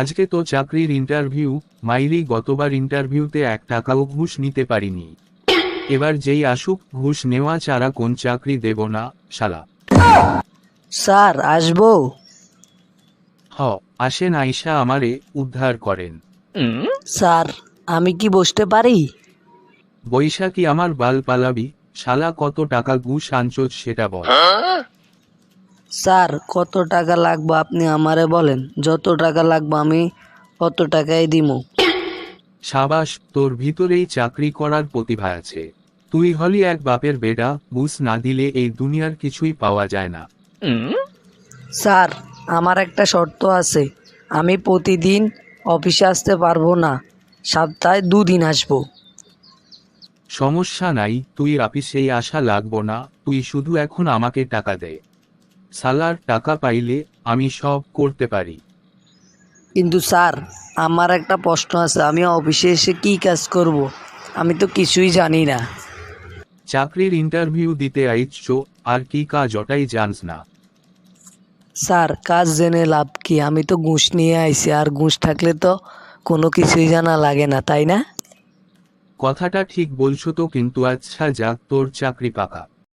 আজকে তো চাকরির ইন্টারভিউ মাইরি গতবার ইন্টারভিউতে এক টাকাও ঘুষ নিতে পারিনি। এবার যেই আসুক ঘুষ নেওয়া ছাড়া কোন চাকরি দেব না শালা। স্যার আসব? হ আসেন আইসা আমারে উদ্ধার করেন। স্যার আমি কি বসতে পারি? বৈশাখী আমার বাল পালাবি শালা কত টাকা ঘুষ আনচোস সেটা বল। স্যার কত টাকা লাগবে আপনি আমারে বলেন? যত টাকা লাগবে আমি অত টাকাই দিমু। সাবাস তোর ভিতরেই চাকরি করার প্রতিভা আছে। তুই হলি এক বাপের বেটা বুঝ না দিলে এই দুনিয়ার কিছুই পাওয়া যায় না। স্যার আমার একটা শর্ত আছে। আমি প্রতিদিন অফিসে আসতে পারব না। সপ্তাহে দুদিন আসব। সমস্যা নাই তুই আপিসেই আসা লাগবো না। তুই শুধু এখন আমাকে টাকা দে। সালার টাকা পাইলে আমি সব করতে পারি। কিন্তু স্যার আমার একটা প্রশ্ন আছে আমি অফিসে এসে কি কাজ করব। আমি তো কিছুই জানি না। চাকরির ইন্টারভিউ দিতে আইচ্ছ আর কি কাজ ওটাই জানস না। স্যার কাজ জেনে লাভ কি? আমি তো ঘুষ নিয়ে আইছি আর ঘুষ থাকলে তো কোনো কিছুই জানা লাগে না তাই না? কথাটা ঠিক বলছো তো কিন্তু আচ্ছা যাক তোর চাকরি পাকা।